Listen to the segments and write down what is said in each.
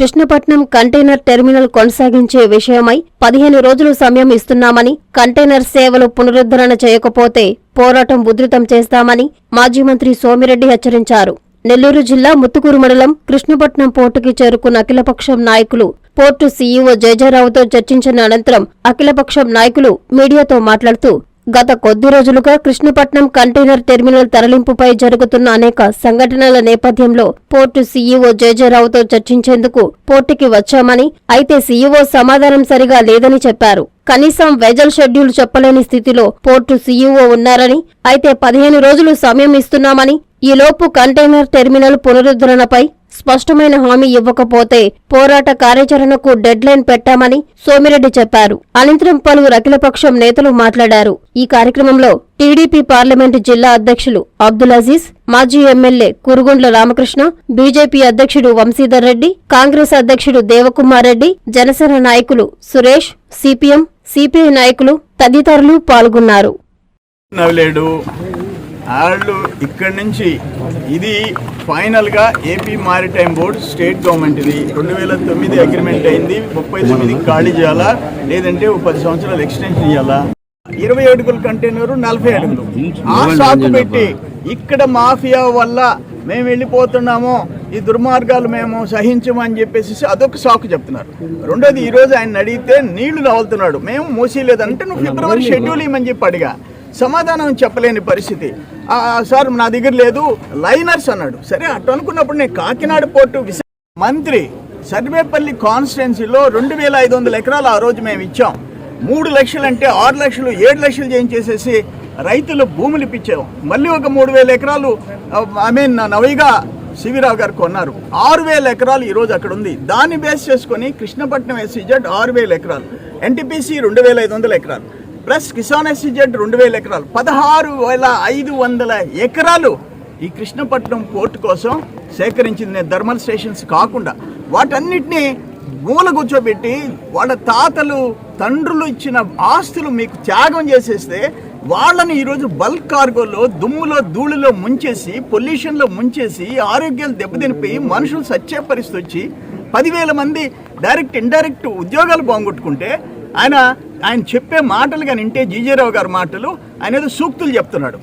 Krishnapatnam container terminal కొనసాగించే విషయమై పదిహేను రోజులు సమయం ఇస్తున్నామని కంటైనర్ సేవలు పునరుద్ధరణ చేయకపోతే పోరాటం ఉధృతం చేస్తామని మాజీ మంత్రి సోమిరెడ్డి హెచ్చరించారు. నెల్లూరు జిల్లా ముత్తుకూరు మండలం కృష్ణపట్నం పోర్టుకి చేరుకున్న అఖిలపక్షం నాయకులు పోర్టు సీఈఓ జయజయరావుతో చర్చించిన అనంతరం అఖిలపక్షం నాయకులు మీడియాతో మాట్లాడుతూ గత కొద్ది రోజులుగా కృష్ణపట్నం కంటైనర్ టెర్మినల్ తరలింపుపై జరుగుతున్న అనేక సంఘటనల నేపథ్యంలో పోర్టు సీఈఓ జయజయరావుతో చర్చించేందుకు పోర్టుకి వచ్చామని అయితే సీఈఓ సమాధానం సరిగా లేదని చెప్పారు. కనీసం వెజల్ షెడ్యూల్ చెప్పలేని స్థితిలో పోర్టు సీఈఓ ఉన్నారని అయితే పదిహేను రోజులు సమయం ఇస్తున్నామని ఈలోపు కంటైనర్ టెర్మినల్ పునరుద్ధరణపై స్పష్టమైన హామీ ఇవ్వకపోతే పోరాట కార్యాచరణకు డెడ్ లైన్ పెట్టామని సోమిరెడ్డి చెప్పారు. అనంతరం పలువురు అఖిలపక్షం నేతలు మాట్లాడారు. ఈ కార్యక్రమంలో టీడీపీ పార్లమెంటు జిల్లా అధ్యక్షులు అబ్దుల్ అజీజ్ మాజీ ఎమ్మెల్యే కురుగుండ్ల రామకృష్ణ బీజేపీ అధ్యక్షుడు వంశీధర్ రెడ్డి కాంగ్రెస్ అధ్యక్షుడు దేవకుమార్ రెడ్డి జనసేన నాయకులు సురేష్ సిపిఎం సిపిఐ నాయకులు తదితరులు పాల్గొన్నారు. వాళ్ళు ఇక్కడి నుంచి ఇది ఫైనల్గా AP maritime board state government ఇది రెండు వేల తొమ్మిది అగ్రిమెంట్ అయింది. ముప్పై తొమ్మిది ఖాళీ చేయాలా? లేదంటే ఒక పది సంవత్సరాలు ఎక్స్టెన్షన్ ఇవ్వాలా ఇరవై అడుగుల కంటైనర్ నలభై అడుగులు ఆ సాకు పెట్టి ఇక్కడ మాఫియా వల్ల మేము వెళ్ళిపోతున్నాము ఈ దుర్మార్గాలు మేము సహించమని చెప్పేసి అదొక సాకు చెప్తున్నారు. రెండోది ఈ రోజు ఆయన అడిగితే నీళ్ళు నవ్వుతున్నాడు మేము మూసేయలేదంటే నువ్వు ఫిబ్రవరి షెడ్యూల్ ఇవ్వమని చెప్పి అడిగా. సమాధానం చెప్పలేని పరిస్థితి. సార్ నా దగ్గర లేదు. లైనర్స్ అన్నాడు. సరే అటు అనుకున్నప్పుడు నేను కాకినాడ పోర్టు మంత్రి సర్వేపల్లి కాన్స్టిట్యున్సీలో రెండు వేల ఐదు వందల ఎకరాలు ఆ రోజు మేము ఇచ్చాం. మూడు లక్షలు అంటే ఆరు లక్షలు ఏడు లక్షలు చేయించేసేసి రైతులు భూములు ఇప్పించాం మళ్ళీ ఒక మూడు వేల ఎకరాలు ఐ మీన్ నవయిగా శివరావు గారు కొన్నారు. ఆరు వేల ఎకరాలు ఈరోజు అక్కడ ఉంది. దాన్ని బేస్ చేసుకొని కృష్ణపట్నం ఎస్సీజెడ్ ఆరు వేల ఎకరాలు. ఎన్టీపీసీ రెండు వేల ఐదు వందల ఎకరాలు. ప్లస్ కిసాన్ ఎస్సీజెడ్ రెండు వేల ఎకరాలు. పదహారు వేల ఐదు వందల ఎకరాలు ఈ కృష్ణపట్నం పోర్టు కోసం సేకరించింది నేను థర్మల్ స్టేషన్స్ కాకుండా వాటన్నిటిని మూల కూర్చోబెట్టి వాళ్ళ తాతలు తండ్రులు ఇచ్చిన ఆస్తులు మీకు త్యాగం చేసేస్తే వాళ్ళని ఈరోజు బల్క్ కార్గోలో దుమ్ములో ధూళిలో ముంచేసి పొల్యూషన్లో ముంచేసి ఆరోగ్యాలు దెబ్బతినిపోయి మనుషులు సచ్చే పరిస్థితి వచ్చి పదివేల మంది డైరెక్ట్ ఇండైరెక్ట్ ఉద్యోగాలు బాగుంగొట్టుకుంటే ఆయన ఆయన చెప్పే మాటలు కానీ వింటే జీజేరావు గారి మాటలు ఆయన ఏదో సూక్తులు చెప్తున్నాడు.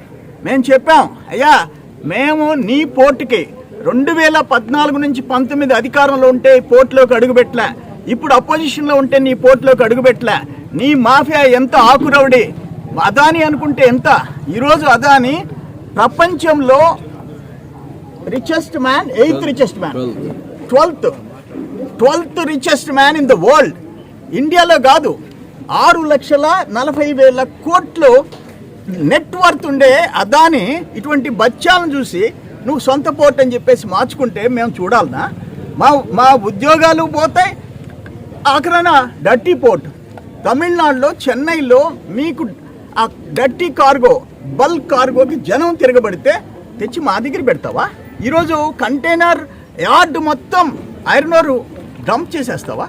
మేము చెప్పాం అయ్యా మేము నీ పోర్టుకి రెండు వేల పద్నాలుగు నుంచి పంతొమ్మిది అధికారంలో ఉంటే పోర్టులోకి అడుగుపెట్టలే ఇప్పుడు అపోజిషన్లో ఉంటే నీ పోర్టులోకి అడుగుపెట్టలే నీ మాఫియా ఎంత ఆకురవుడి అదాని అనుకుంటే ఎంత? ఈరోజు అదాని ప్రపంచంలో richest man eighth richest man twelfth twelfth richest man in the world ఇండియాలో కాదు. ఆరు లక్షల నలభై వేల కోట్లు నెట్వర్త్ ఉండే అదాని ఇటువంటి బచ్చాలను చూసి నువ్వు సొంత పోర్ట్ అని చెప్పేసి మార్చుకుంటే మేము చూడాలనా? మా మా ఉద్యోగాలు పోతాయి. ఆఖరణ డర్టీ పోర్ట్. తమిళనాడులో చెన్నైలో మీకు ఆ డర్టీ కార్గో బల్క్ కార్గోకి జనం తిరగబడితే తెచ్చి మా దగ్గర పెడతావా? ఈరోజు కంటైనర్ యార్డ్ మొత్తం ఐరన్ ఓర్ డంప్ చేసేస్తావా?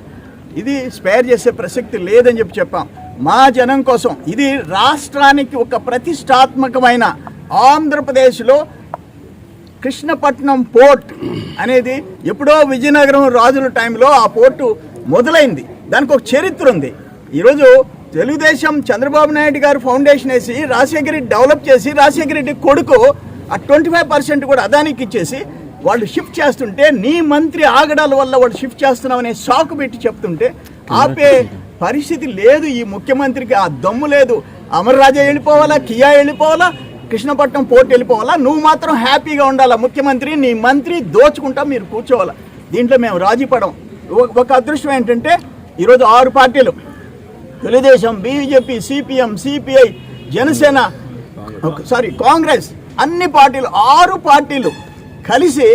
ఇది స్పేర్ చేసే ప్రసక్తి లేదని చెప్పి చెప్పాం. మా జనం కోసం ఇది రాష్ట్రానికి ఒక ప్రతిష్టాత్మకమైన ఆంధ్రప్రదేశ్లో కృష్ణపట్నం పోర్ట్ అనేది ఎప్పుడో విజయనగరం రాజుల టైంలో ఆ పోర్టు మొదలైంది. దానికి ఒక చరిత్ర ఉంది. ఈరోజు తెలుగుదేశం చంద్రబాబు నాయుడు గారు ఫౌండేషన్ వేసి రాజశేఖర రెడ్డి డెవలప్ చేసి రాజశేఖర రెడ్డి కొడుకు ఆ ట్వంటీ ఫైవ్ పర్సెంట్ కూడా అదానికి ఇచ్చేసి వాళ్ళు షిఫ్ట్ చేస్తుంటే నీ మంత్రి ఆగడాల వల్ల వాళ్ళు షిఫ్ట్ చేస్తున్నామనే షాక్ పెట్టి చెప్తుంటే ఆపే పరిస్థితి లేదు. ఈ ముఖ్యమంత్రికి ఆ దమ్ము లేదు. అమరరాజా వెళ్ళిపోవాలా? కియా వెళ్ళిపోవాలా? కృష్ణపట్నం పోర్ట్ వెళ్ళిపోవాలా? నువ్వు మాత్రం హ్యాపీగా ఉండాలా? ముఖ్యమంత్రి నీ మంత్రి దోచుకుంటా మీరు కూర్చోవాలా? దీంట్లో మేము రాజీ పడం ఒక- ఒక అదృష్టం ఏంటంటే ఈరోజు ఆరు పార్టీలు. Telugu Desam BJP CPM CPI Janasena sorry Congress అన్ని పార్టీలు ఆరు పార్టీలు కలిసి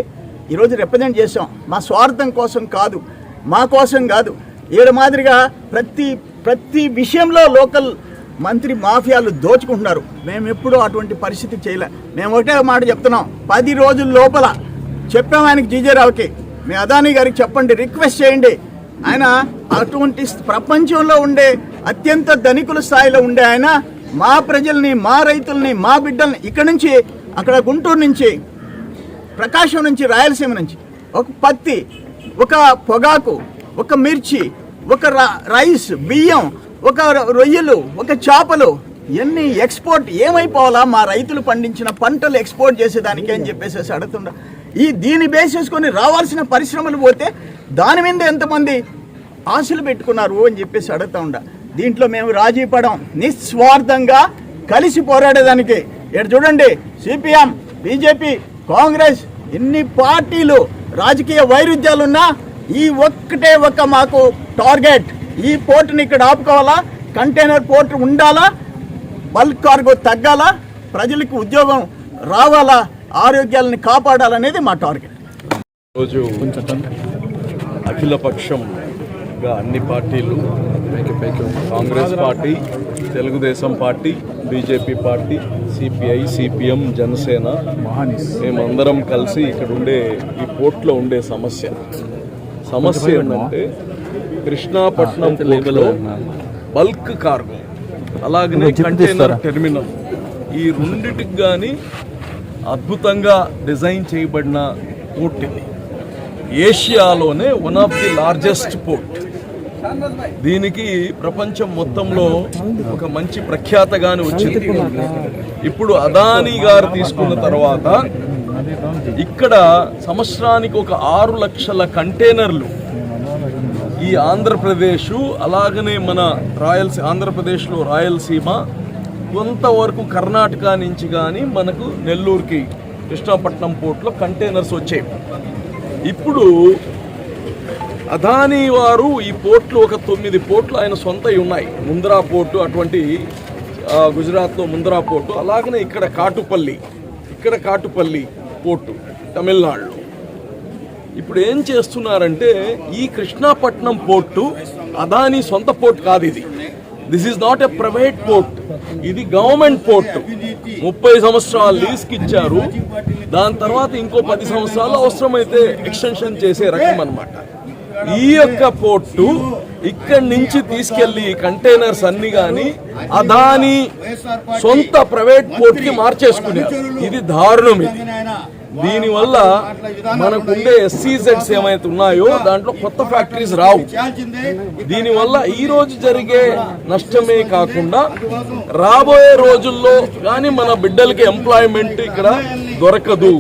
ఈరోజు రిప్రజెంట్ చేసాం మా స్వార్థం కోసం కాదు మా కోసం కాదు. ఏడు మాదిరిగా ప్రతి ప్రతి విషయంలో లోకల్ మంత్రి మాఫియాలు దోచుకుంటున్నారు. మేము ఎప్పుడూ అటువంటి పరిస్థితి చేయలే. మేము ఒకటే మాట చెప్తున్నాం. పది రోజుల లోపల చెప్పాము ఆయనకి జీజేరావుకి మీ అదానీ గారికి చెప్పండి రిక్వెస్ట్ చేయండి. ఆయన అటువంటి ప్రపంచంలో ఉండే అత్యంత ధనికుల స్థాయిలో ఉండే ఆయన మా ప్రజల్ని మా రైతుల్ని మా బిడ్డల్ని ఇక్కడ నుంచి అక్కడ గుంటూరు నుంచి ప్రకాశం నుంచి రాయలసీమ నుంచి ఒక పత్తి ఒక పొగాకు ఒక మిర్చి ఒక ర- రైస్ బియ్యం ఒక రొ- రొయ్యలు ఒక చేపలు ఎన్ని ఎక్స్పోర్ట్ ఏమైపోవాలా? మా రైతులు పండించిన పంటలు ఎక్స్పోర్ట్ చేసేదానికి అని చెప్పేసి అడుగుతుండ ఈ దీన్ని బేస్ చేసుకొని రావాల్సిన పరిశ్రమలు పోతే దాని మీద ఎంతమంది ఆశలు పెట్టుకున్నారు అని చెప్పేసి అడుగుతా ఉండ. దీంట్లో మేము రాజీ పడం నిస్వార్థంగా కలిసి పోరాడేదానికి. ఇక్కడ చూడండి సిపిఎం బీజేపీ కాంగ్రెస్ ఎన్ని పార్టీలు రాజకీయ వైరుధ్యాలున్నా ఈ ఒక్కటే ఒక్క మాకు టార్గెట్. ఈ పోర్టుని ఇక్కడ ఆపుకోవాలా? కంటైనర్ పోర్ట్ ఉండాలా? బల్క్ కార్గో తగ్గాలా? ప్రజలకు ఉద్యోగం రావాలా? ఆరోగ్యాలను కాపాడాలనేది మా టార్గెట్. రోజు అఖిలపక్షంగా అన్ని పార్టీలు Congress party Telugu Desam party BJP party CPI CPM Janasena మేమందరం కలిసి ఇక్కడ ఉండే ఈ పోర్ట్లో ఉండే సమస్య. సమస్య ఏంటంటే కృష్ణాపట్నం పోర్టులో బల్క్ కార్గో అలాగనే కంటైనర్ టెర్మినల్ ఈ రెండిటికి కానీ అద్భుతంగా డిజైన్ చేయబడిన పోర్ట్ ఇది. ఏషియాలోనే one of the largest port దీనికి ప్రపంచం మొత్తంలో ఒక మంచి ప్రఖ్యాతగానే వచ్చింది. ఇప్పుడు అదానీ గారు తీసుకున్న తర్వాత ఇక్కడ సంవత్సరానికి ఒక ఆరు లక్షల కంటైనర్లు ఈ ఆంధ్రప్రదేశ్ అలాగనే మన రాయలసీ ఆంధ్రప్రదేశ్లో రాయలసీమ కొంతవరకు కర్ణాటక నుంచి కానీ మనకు నెల్లూరుకి కృష్ణాపట్నం పోర్ట్లో కంటైనర్స్ వచ్చాయి. ఇప్పుడు అదానీ వారు ఈ పోర్ట్లు ఒక తొమ్మిది పోర్ట్లు ఆయన సొంతయి ఉన్నాయి. ముంద్రా పోర్టు అటువంటి గుజరాత్లో ముంద్రా పోర్టు అలాగనే ఇక్కడ కాటుపల్లి ఇక్కడ కాటుపల్లి పోర్టు తమిళనాడులో. ఇప్పుడు ఏం చేస్తున్నారంటే ఈ కృష్ణాపట్నం పోర్టు అదాని సొంత పోర్ట్ కాదు ఇది. This is not a private port ఇది గవర్నమెంట్ పోర్ట్ ముప్పై సంవత్సరాలు లీజ్కి ఇచ్చారు. దాని తర్వాత ఇంకో పది సంవత్సరాలు అవసరమైతే ఎక్స్టెన్షన్ చేసే రకం అన్నమాట. ఈ యొక్క పోర్టు ఇక్కడి నుంచి తీసుకెళ్ళి కంటైనర్స్ అన్ని గాని అదాని సొంత ప్రైవేట్ పోర్ట్కి మార్చేసుకున్నారు. ఇది దారుణం ఇది. దీనివల్ల మనకుండే ఎస్సీజెడ్స్ ఏమైతే ఉన్నాయో దాంట్లో కొత్త ఫ్యాక్టరీస్ రావు. దీనివల్ల ఈ రోజు జరిగే నష్టమే కాకుండా రాబోయే రోజుల్లో కానీ మన బిడ్డలకి ఎంప్లాయ్మెంట్ ఇక్కడ దొరకదు.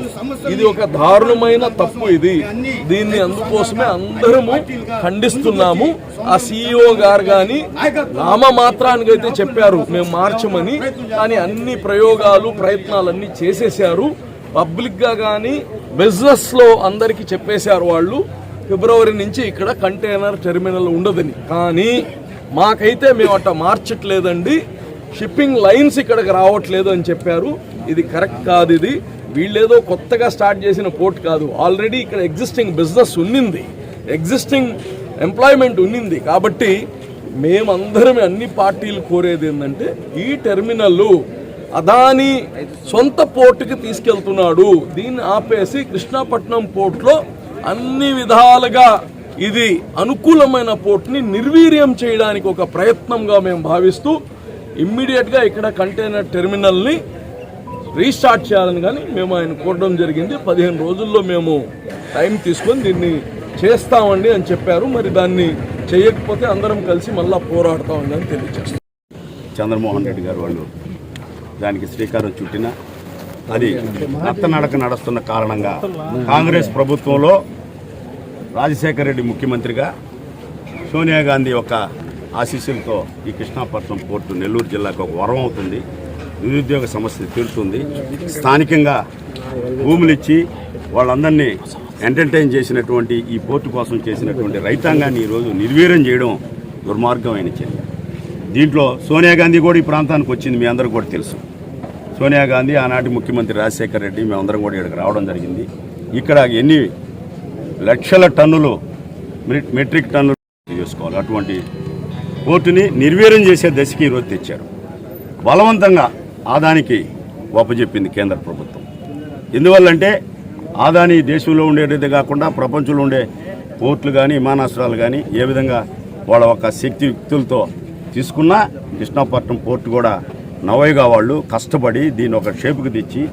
ఇది ఒక దారుణమైన తప్పు ఇది. దీన్ని అందుకోసమే అందరము ఖండిస్తున్నాము. ఆ సిఇఓ గారు కానీ నామ మాత్రానికి అయితే చెప్పారు మేము మార్చమని. కానీ అన్ని ప్రయోగాలు ప్రయత్నాలన్నీ చేసేసారు పబ్లిక్గా కానీ బిజినెస్లో అందరికీ చెప్పేశారు వాళ్ళు ఫిబ్రవరి నుంచి ఇక్కడ కంటైనర్ టెర్మినల్ ఉండదని. కానీ మాకైతే మేము అట్ట మార్చట్లేదండి. షిప్పింగ్ లైన్స్ ఇక్కడికి రావట్లేదు అని చెప్పారు. ఇది కరెక్ట్ కాదు ఇది. వీళ్ళేదో కొత్తగా స్టార్ట్ చేసిన పోర్ట్ కాదు. ఆల్రెడీ ఇక్కడ ఎగ్జిస్టింగ్ బిజినెస్ ఉన్నింది. ఎగ్జిస్టింగ్ ఎంప్లాయ్మెంట్ ఉన్నింది. కాబట్టి మేమందరం అన్ని పార్టీలు కోరేది ఏంటంటే ఈ టెర్మినల్ అదాని సొంత పోర్టుకి తీసుకెళ్తున్నాడు. దీన్ని ఆపేసి కృష్ణాపట్నం పోర్ట్లో అన్ని విధాలుగా ఇది అనుకూలమైన పోర్ట్ని నిర్వీర్యం చేయడానికి ఒక ప్రయత్నంగా మేము భావిస్తూ ఇమ్మీడియట్గా ఇక్కడ కంటైనర్ టెర్మినల్ని రీస్టార్ట్ చేయాలని కానీ మేము ఆయన కోరడం జరిగింది. పదిహేను రోజుల్లో మేము టైం తీసుకొని దీన్ని చేస్తామండి అని చెప్పారు. మరి దాన్ని చేయకపోతే అందరం కలిసి మళ్ళీ పోరాడతామని అని తెలియజేస్తాం చంద్రమోహన్ రెడ్డి గారు వాళ్ళు దానికి శ్రీకారం చుట్టిన అది నత్తనడక నడుస్తున్న కారణంగా కాంగ్రెస్ ప్రభుత్వంలో రాజశేఖర రెడ్డి ముఖ్యమంత్రిగా సోనియా గాంధీ యొక్క ఆశీస్సులతో ఈ కృష్ణాపట్నం పోర్టు నెల్లూరు జిల్లాకు ఒక వరం అవుతుంది. నిరుద్యోగ సమస్య తీరుతుంది. స్థానికంగా భూములు ఇచ్చి వాళ్ళందరినీ ఎంటర్టైన్ చేసినటువంటి ఈ పోర్టు కోసం చేసినటువంటి రైతాంగాన్ని ఈరోజు నిర్వీర్యం చేయడం దుర్మార్గమైన చర్య. దీంట్లో సోనియా గాంధీ కూడా ఈ ప్రాంతానికి వచ్చింది మీ అందరూ కూడా తెలుసు. సోనియా గాంధీ ఆనాటి ముఖ్యమంత్రి రాజశేఖర రెడ్డి మేమందరం కూడా ఇక్కడికి రావడం జరిగింది. ఇక్కడ ఎన్ని లక్షల టన్నులు మెట్రిక్ టన్నులు చేసుకోవాలి. అటువంటి పోర్టుని నిర్వీర్యం చేసే దశకి ఈరోజు తెచ్చారు. బలవంతంగా ఆదానికి ఒప్పజెప్పింది కేంద్ర ప్రభుత్వం. ఎందువల్లంటే ఆదాని దేశంలో ఉండేది కాకుండా ప్రపంచంలో ఉండే పోర్టులు కానీ విమానాశ్రయాలు కానీ ఏ విధంగా వాళ్ళ ఒక శక్తి యుక్తులతో తీసుకున్నా కృష్ణాపట్నం పోర్టు కూడా నవయగా వాళ్ళు కష్టపడి దీన్ని ఒక షేపుకి తెచ్చి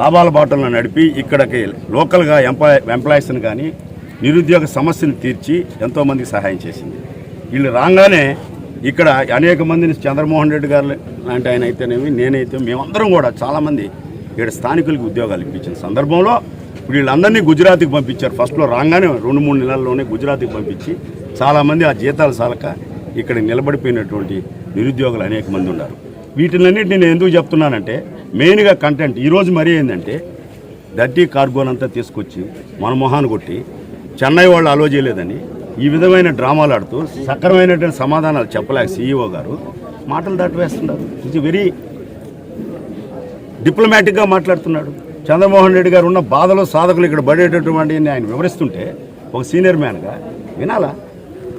లాభాల బాటలను నడిపి ఇక్కడికి లోకల్గా ఎంప్లాయ్ ఎంప్లాయీస్ని కానీ నిరుద్యోగ సమస్యను తీర్చి ఎంతోమందికి సహాయం చేసింది. వీళ్ళు రాగానే ఇక్కడ అనేక మందిని చంద్రమోహన్ రెడ్డి గారు లాంటి ఆయన అయితేనేమి నేనైతే మేమందరం కూడా చాలామంది ఇక్కడ స్థానికులకి ఉద్యోగాలు ఇప్పించిన సందర్భంలో వీళ్ళందరినీ గుజరాత్కి పంపించారు. ఫస్ట్లో రాగానే రెండు మూడు నెలల్లోనే గుజరాత్కి పంపించి చాలామంది ఆ జీతాలు సాలక ఇక్కడ నిలబడిపోయినటువంటి నిరుద్యోగులు అనేక మంది ఉన్నారు. వీటినన్నిటి నేను ఎందుకు చెప్తున్నానంటే మెయిన్గా కంటెంట్. ఈరోజు మరీ ఏంటంటే డర్టీ కార్గోనంతా తీసుకొచ్చి మన మొహాన్ని కొట్టి చెన్నై వాళ్ళు అలో చేయలేదని ఈ విధమైన డ్రామాలు ఆడుతూ సక్రమైనటువంటి సమాధానాలు చెప్పలేక సీఈఓ గారు మాటలు దాటివేస్తున్నారు. ఇది వెరీ డిప్లొమాటిక్గా మాట్లాడుతున్నాడు. చంద్రమోహన్ రెడ్డి గారు ఉన్న బాధలు సాధకులు ఇక్కడ పడేటటువంటి ఆయన వివరిస్తుంటే ఒక సీనియర్ మ్యాన్గా వినాలా?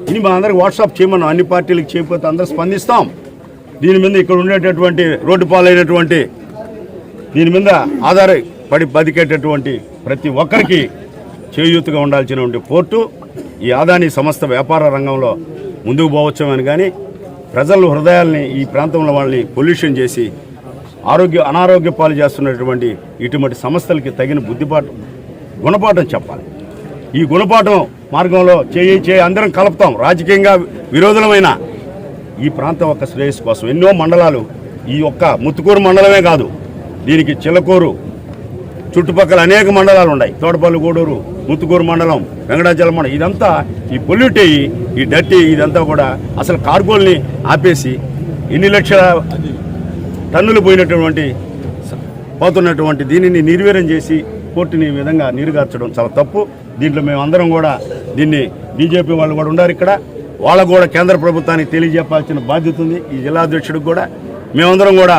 ఇని మా అందరికి వాట్సాప్ చేయమన్నాం అన్ని పార్టీలకు చేయకపోతే అందరూ స్పందిస్తాం. దీని మీద ఇక్కడ ఉండేటటువంటి రోడ్డు పాలైనటువంటి దీని మీద ఆధారపడి బతికేటటువంటి ప్రతి ఒక్కరికి చేయూతగా ఉండాల్సినటువంటి పోర్టు ఈ ఆదాని సంస్థ వ్యాపార రంగంలో ముందుకు పోవచ్చామని కానీ ప్రజల హృదయాల్ని ఈ ప్రాంతంలో వాళ్ళని పొల్యూషన్ చేసి ఆరోగ్య అనారోగ్య పాలు చేస్తున్నటువంటి ఇటువంటి సంస్థలకి తగిన బుద్ధిపాఠం గుణపాఠం చెప్పాలి. ఈ గుణపాఠం మార్గంలో చేయి చేయి అందరం కలుపుతాం. రాజకీయంగా విరోధులమైన ఈ ప్రాంతం యొక్క శ్రేయస్సు కోసం. ఎన్నో మండలాలు ఈ ఒక్క ముత్తుకూరు మండలమే కాదు దీనికి చిలకూరు చుట్టుపక్కల అనేక మండలాలు ఉన్నాయి. తోటపల్లి గూడూరు ముత్తుకూరు మండలం వెంకటాచలం మండలం ఇదంతా ఈ పొల్యూట్ అయ్యి ఈ డర్టీ ఇదంతా కూడా అసలు కార్గోల్ని ఆపేసి ఎన్ని లక్షల టన్నులు పోయినటువంటి పోతున్నటువంటి దీనిని నిర్వీర్యం చేసి కోర్టుని విధంగా నీరుగార్చడం చాలా తప్పు. దీంట్లో మేమందరం కూడా దీన్ని బీజేపీ వాళ్ళు కూడా ఉన్నారు ఇక్కడ. వాళ్ళకు కూడా కేంద్ర ప్రభుత్వానికి తెలియజెప్పాల్సిన బాధ్యత ఉంది. ఈ జిల్లా అధ్యక్షుడికి కూడా. మేమందరం కూడా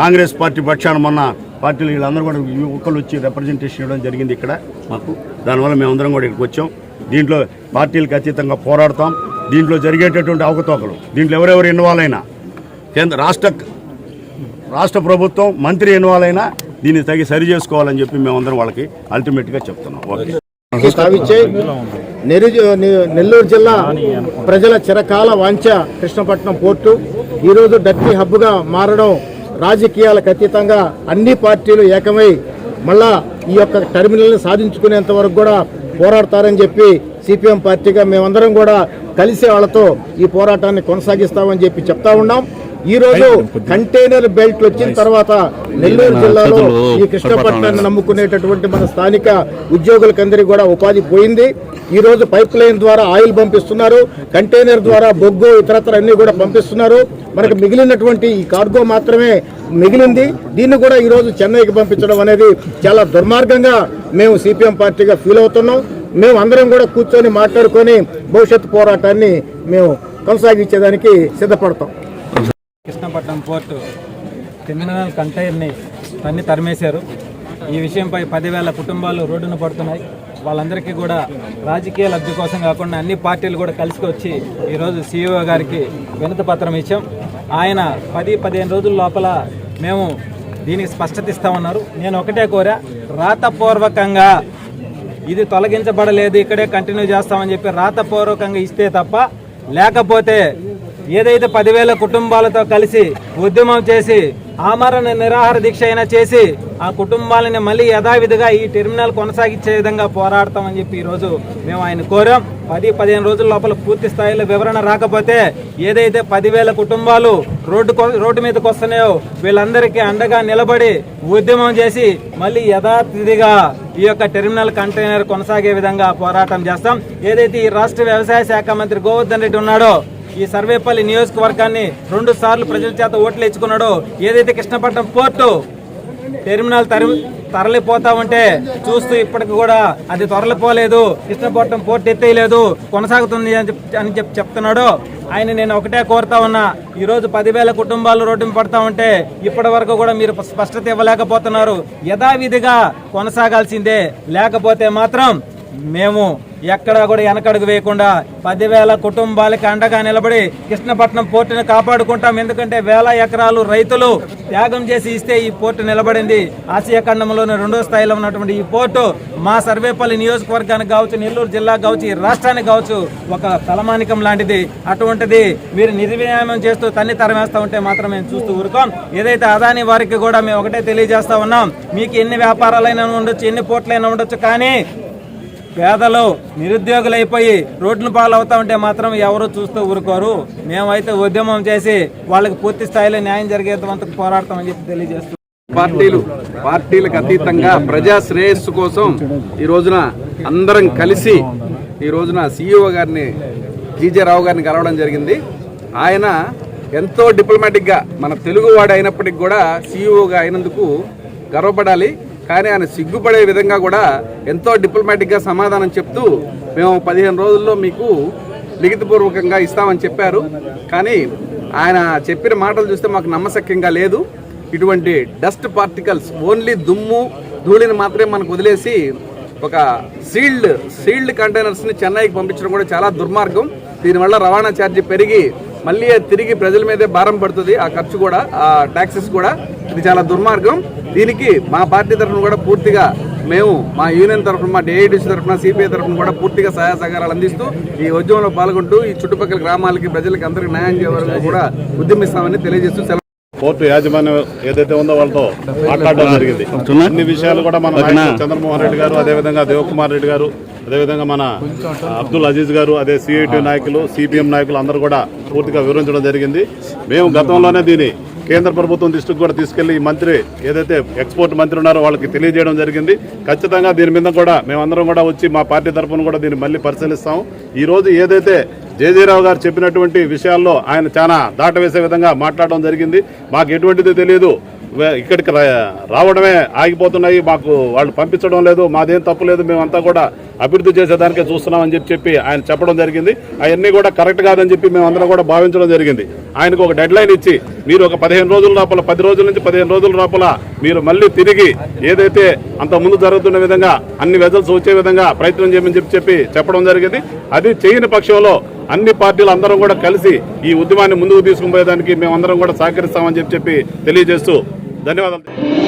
కాంగ్రెస్ పార్టీ పక్షాన మొన్న పార్టీలు వీళ్ళందరూ కూడా ఒక్కళ్ళు వచ్చి రిప్రజెంటేషన్ ఇవ్వడం జరిగింది ఇక్కడ మాకు. దానివల్ల మేమందరం కూడా ఇక్కడికి వచ్చాం. దీంట్లో పార్టీలకు అతీతంగా పోరాడతాం. దీంట్లో జరిగేటటువంటి అవకతవకలు. దీంట్లో ఎవరెవరు ఇన్వాల్వ్ అయినా కేంద్ర రాష్ట్ర రాష్ట్ర ప్రభుత్వం మంత్రి ఇన్వాల్వ్ అయినా దీన్ని తగి సరి చేసుకోవాలని చెప్పి మేమందరం వాళ్ళకి అల్టిమేట్గా చెప్తున్నాం. ఓకే. స్థాపించే నెరుజు నె- నెల్లూరు జిల్లా ప్రజల చిరకాల వాంఛ కృష్ణపట్నం పోర్టు. ఈరోజు డర్టీ హబ్గా మారడం రాజకీయాలకు అతీతంగా అన్ని పార్టీలు ఏకమై మళ్ళా ఈ యొక్క టెర్మినల్ని సాధించుకునేంత వరకు కూడా పోరాడతారని చెప్పి సిపిఎం పార్టీగా మేమందరం కూడా కలిసి వాళ్ళతో ఈ పోరాటాన్ని కొనసాగిస్తామని చెప్పి చెప్తా ఉన్నాం. ఈ రోజు కంటైనర్ బెల్ట్ వచ్చిన తర్వాత నెల్లూరు జిల్లాలో ఈ కృష్ణపట్నాన్ని నమ్ముకునేటటువంటి మన స్థానిక ఉద్యోగులకందరికీ కూడా ఉపాధి పోయింది. ఈ రోజు పైప్ లైన్ ద్వారా ఆయిల్ పంపిస్తున్నారు. కంటైనర్ ద్వారా బొగ్గు ఇతరత్ర అన్ని కూడా పంపిస్తున్నారు. మనకు మిగిలినటువంటి ఈ కార్గో మాత్రమే మిగిలింది. దీన్ని కూడా ఈ రోజు చెన్నైకి పంపించడం అనేది చాలా దుర్మార్గంగా మేము సిపిఎం పార్టీగా ఫీల్ అవుతున్నాం. మేము అందరం కూడా కూర్చొని మాట్లాడుకొని భవిష్యత్ పోరాటాన్ని మేము కొనసాగించేదానికి సిద్ధపడతాం. కృష్ణపట్నం పోర్టు టెర్మినల్ కంటైర్ని తన్ని తరిమేశారు. ఈ విషయంపై పదివేల కుటుంబాలు రోడ్డున పడుతున్నాయి. వాళ్ళందరికీ కూడా రాజకీయ లబ్ధి కోసం కాకుండా అన్ని పార్టీలు కూడా కలిసి వచ్చి ఈరోజు సీఈఓ గారికి వినతి పత్రం ఇచ్చాం. ఆయన పది పదిహేను రోజుల లోపల మేము దీనికి స్పష్టత ఇస్తామన్నారు. నేను ఒకటే కోరా రాతపూర్వకంగా ఇది తొలగించబడలేదు ఇక్కడే కంటిన్యూ చేస్తామని చెప్పి రాతపూర్వకంగా ఇస్తే తప్ప లేకపోతే ఏదైతే పదివేల కుటుంబాలతో కలిసి ఉద్యమం చేసి ఆమరణ నిరాహార దీక్ష అయినా చేసి ఆ కుటుంబాలని మళ్ళీ యథావిధిగా ఈ టెర్మినల్ కొనసాగించే విధంగా పోరాడతామని చెప్పి ఈరోజు మేము ఆయన కోరాం. పది పదిహేను రోజుల లోపల పూర్తి స్థాయిలో వివరణ రాకపోతే ఏదైతే పదివేల కుటుంబాలు రోడ్డు రోడ్డు మీదకి వస్తున్నాయో వీళ్ళందరికీ అండగా నిలబడి ఉద్యమం చేసి మళ్ళీ యథాతిథిగా ఈ యొక్క టెర్మినల్ కంటైనర్ కొనసాగే విధంగా పోరాటం చేస్తాం. ఏదైతే ఈ రాష్ట్ర వ్యవసాయ శాఖ మంత్రి గోవర్ధన్ రెడ్డి ఉన్నాడో ఈ సర్వేపల్లి నియోజకవర్గాన్ని రెండు సార్లు ప్రజల చేత ఓట్లు ఇచ్చుకున్నాడో ఏదైతే కృష్ణపట్నం పోర్టు టెర్మినల్ తరి తరలిపోతా ఉంటే చూస్తూ ఇప్పటికి కూడా అది తరలిపోలేదు కృష్ణపట్నం పోర్ట్ ఎత్తేయలేదు కొనసాగుతుంది అని చెప్- అని చెప్పి చెప్తున్నాడు ఆయన నేను ఒకటే కోరుతా ఉన్నా. ఈరోజు పదివేల కుటుంబాలు రోడ్డు పడతా ఉంటే ఇప్పటి వరకు కూడా మీరు స్పష్టత ఇవ్వలేకపోతున్నారు. యథావిధిగా కొనసాగాల్సిందే. లేకపోతే మాత్రం మేము ఎక్కడా కూడా వెనకడుగు వేయకుండా పదివేల కుటుంబాలకి అండగా నిలబడి కృష్ణపట్నం పోర్టును కాపాడుకుంటాం. ఎందుకంటే వేల ఎకరాలు రైతులు త్యాగం చేసి ఇస్తే ఈ పోర్టు నిలబడింది. ఆసియా ఖండంలోని రెండో స్థాయిలో ఉన్నటువంటి ఈ పోర్టు మా సర్వేపల్లి నియోజకవర్గానికి కావచ్చు నెల్లూరు జిల్లాకు కావచ్చు ఈ రాష్ట్రానికి కావచ్చు ఒక తలమానికం లాంటిది. అటువంటిది మీరు నిర్వినియామం చేస్తూ తన్ని తరమేస్తూ ఉంటే మాత్రం మేము చూస్తూ ఊరుకోం. ఏదైతే అదాని వారికి కూడా మేము ఒకటే తెలియజేస్తా ఉన్నాం మీకు ఎన్ని వ్యాపారాలైనా ఉండొచ్చు ఎన్ని పోర్ట్లైనా ఉండొచ్చు కానీ పేదలు నిరుద్యోగులైపోయి రోడ్లు పాలు అవుతా ఉంటే మాత్రం ఎవరు చూస్తూ ఊరుకోరు. మేమైతే ఉద్యమం చేసి వాళ్ళకి పూర్తి స్థాయిలో న్యాయం జరిగేంత పోరాడతామని చెప్పి తెలియజేస్తున్నాం పార్టీలు పార్టీలకు అతీతంగా ప్రజా శ్రేయస్సు కోసం ఈ రోజున అందరం కలిసి ఈ రోజున సీఈఓ గారిని జీజే రావు గారిని కలవడం జరిగింది. ఆయన ఎంతో డిప్లొమాటిక్గా మన తెలుగువాడు అయినప్పటికీ కూడా సీఈఓగా అయినందుకు గర్వపడాలి. కానీ ఆయన సిగ్గుపడే విధంగా కూడా ఎంతో డిప్లొమాటిక్గా సమాధానం చెప్తూ మేము పదిహేను రోజుల్లో మీకు లిఖితపూర్వకంగా ఇస్తామని చెప్పారు. కానీ ఆయన చెప్పిన మాటలు చూస్తే మాకు నమ్మశక్యంగా లేదు. ఇటువంటి డస్ట్ పార్టికల్స్ ఓన్లీ దుమ్ము ధూళిని మాత్రమే మనకు వదిలేసి ఒక సీల్డ్ సీల్డ్ కంటైనర్స్ని చెన్నైకి పంపించడం కూడా చాలా దుర్మార్గం. దీనివల్ల రవాణా ఛార్జీ పెరిగి మళ్ళీ తిరిగి ప్రజల మీదే భారం పడుతుంది. ఆ ఖర్చు కూడా ఆ ట్యాక్సెస్ కూడా. ఇది చాలా దుర్మార్గం. దీనికి మా పార్టీ తరఫున కూడా పూర్తిగా మేము మా యూనియన్ తరఫున మా డిఐడిసి తరఫున సిపిఐ తరఫున కూడా పూర్తిగా సహాయ సహకారాలు అందిస్తూ ఈ ఉద్యమంలో పాల్గొంటూ ఈ చుట్టుపక్కల గ్రామాలకి ప్రజలకి అందరికీ న్యాయం చేయవరకు కూడా ఉద్యమిస్తామని తెలియజేస్తూ సెలవు కోర్టు యాజమాన్యం ఏదైతే ఉందో వాళ్ళతో మాట్లాడడం జరిగింది. అన్ని విషయాలు కూడా మన చంద్రమోహన్ రెడ్డి గారు అదేవిధంగా దేవకుమార్ రెడ్డి గారు అదేవిధంగా మన అబ్దుల్ అజీజ్ గారు అదే సిఐటి నాయకులు సిపిఎం నాయకులు అందరూ కూడా పూర్తిగా వివరించడం జరిగింది. మేము గతంలోనే దీన్ని కేంద్ర ప్రభుత్వం దృష్టికి కూడా తీసుకెళ్ళి ఈ మంత్రి ఏదైతే ఎక్స్పోర్ట్ మంత్రి ఉన్నారో వాళ్ళకి తెలియజేయడం జరిగింది. ఖచ్చితంగా దీని మీద కూడా మేమందరం కూడా వచ్చి మా పార్టీ తరఫున కూడా దీన్ని మళ్ళీ పరిశీలిస్తాం. ఈరోజు ఏదైతే జయజయరావు గారు చెప్పినటువంటి విషయాల్లో ఆయన చాలా దాటవేసే విధంగా మాట్లాడడం జరిగింది. మాకు ఎటువంటిది తెలియదు ఇక్కడికి రా- రావడమే ఆగిపోతున్నాయి. మాకు వాళ్ళు పంపించడం లేదు మాదేం తప్పు లేదు మేమంతా కూడా అభివృద్ధి చేసేదానికే చూస్తున్నామని చెప్పి చెప్పి ఆయన చెప్పడం జరిగింది. అవన్నీ కూడా కరెక్ట్ కాదని చెప్పి మేము అందరం కూడా భావించడం జరిగింది. ఆయనకు ఒక డెడ్ లైన్ ఇచ్చి మీరు ఒక పదిహేను రోజుల లోపల పది రోజుల నుంచి పదిహేను రోజుల లోపల మీరు మళ్ళీ తిరిగి ఏదైతే అంత ముందు జరుగుతున్న విధంగా అన్ని వెజల్స్ వచ్చే విధంగా ప్రయత్నం చేయమని చెప్పి చెప్పి చెప్పడం జరిగింది. అది చేయని పక్షంలో అన్ని పార్టీలు అందరం కూడా కలిసి ఈ ఉద్యమాన్ని ముందుకు తీసుకుపోయేదానికి మేమందరం కూడా సహకరిస్తామని చెప్పి చెప్పి తెలియజేస్తూ ధన్యవాదాలు